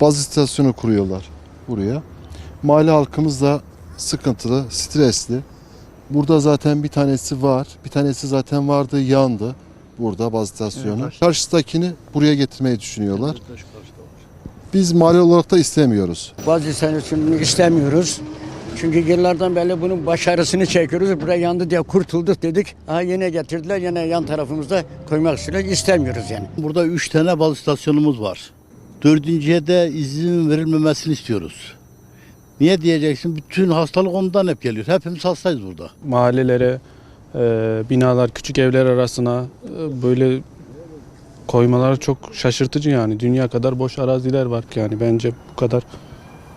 Baz istasyonu kuruyorlar buraya. Mahalle halkımız da sıkıntılı, stresli. Burada zaten bir tanesi var. Bir tanesi zaten vardı, yandı. Burada baz istasyonu. Karşıdakini buraya getirmeyi düşünüyorlar. Biz mahalle olarak da istemiyoruz. Bazı istasyonunu istemiyoruz. Çünkü yıllardan beri bunun başarısını çekiyoruz. Buraya yandı diye kurtulduk dedik. Ha yine getirdiler yine yan tarafımızda koymak istiyorlar. İstemiyoruz yani. Burada üç tane bal istasyonumuz var. Dördüncüye de izin verilmemesini istiyoruz. Niye diyeceksin? Bütün hastalık ondan hep geliyor. Hepimiz hastayız burada. mahallelere, e, binalar, küçük evler arasına e, böyle koymalar çok şaşırtıcı yani. Dünya kadar boş araziler var ki yani bence bu kadar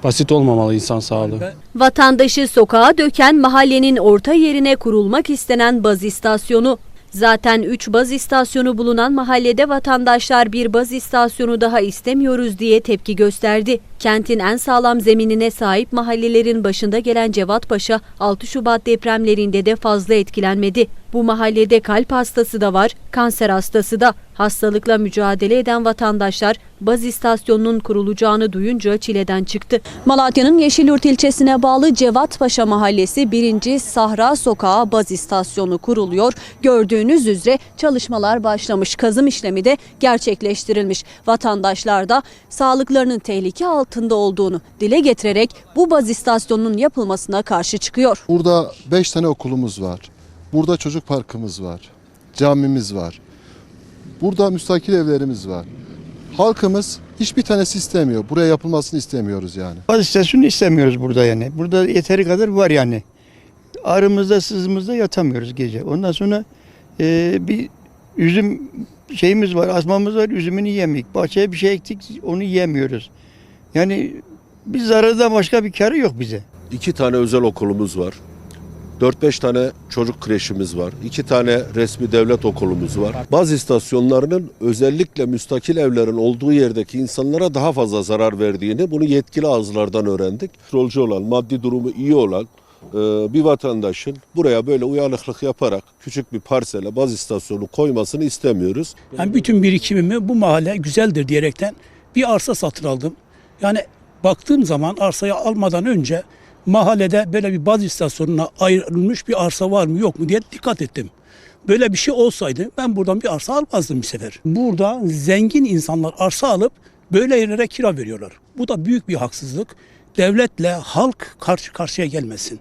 basit olmamalı insan sağlığı. Vatandaşı sokağa döken mahallenin orta yerine kurulmak istenen baz istasyonu. Zaten 3 baz istasyonu bulunan mahallede vatandaşlar bir baz istasyonu daha istemiyoruz diye tepki gösterdi. Kentin en sağlam zeminine sahip mahallelerin başında gelen Cevat Paşa 6 Şubat depremlerinde de fazla etkilenmedi. Bu mahallede kalp hastası da var, kanser hastası da. Hastalıkla mücadele eden vatandaşlar baz istasyonunun kurulacağını duyunca çileden çıktı. Malatya'nın Yeşilyurt ilçesine bağlı Cevatpaşa Mahallesi 1. Sahra Sokağı baz istasyonu kuruluyor. Gördüğünüz üzere çalışmalar başlamış. Kazım işlemi de gerçekleştirilmiş. Vatandaşlar da sağlıklarının tehlike altında olduğunu dile getirerek bu baz istasyonunun yapılmasına karşı çıkıyor. Burada 5 tane okulumuz var. Burada çocuk parkımız var. Camimiz var. Burada müstakil evlerimiz var. Halkımız hiçbir tanesi istemiyor. Buraya yapılmasını istemiyoruz yani. Baz istasyonu istemiyoruz burada yani. Burada yeteri kadar var yani. Ağrımızda sızımızda yatamıyoruz gece. Ondan sonra e, bir üzüm şeyimiz var, asmamız var, üzümünü yemeyik. Bahçeye bir şey ektik, onu yiyemiyoruz. Yani bir zarardan başka bir karı yok bize. İki tane özel okulumuz var. 4-5 tane çocuk kreşimiz var. iki tane resmi devlet okulumuz var. Bazı istasyonlarının özellikle müstakil evlerin olduğu yerdeki insanlara daha fazla zarar verdiğini bunu yetkili ağızlardan öğrendik. Petrolcü olan, maddi durumu iyi olan e, bir vatandaşın buraya böyle uyanıklık yaparak küçük bir parsele baz istasyonu koymasını istemiyoruz. Yani bütün birikimimi bu mahalle güzeldir diyerekten bir arsa satın aldım. Yani baktığım zaman arsayı almadan önce mahallede böyle bir baz istasyonuna ayrılmış bir arsa var mı yok mu diye dikkat ettim. Böyle bir şey olsaydı ben buradan bir arsa almazdım bir sefer. Burada zengin insanlar arsa alıp böyle yerlere kira veriyorlar. Bu da büyük bir haksızlık. Devletle halk karşı karşıya gelmesin.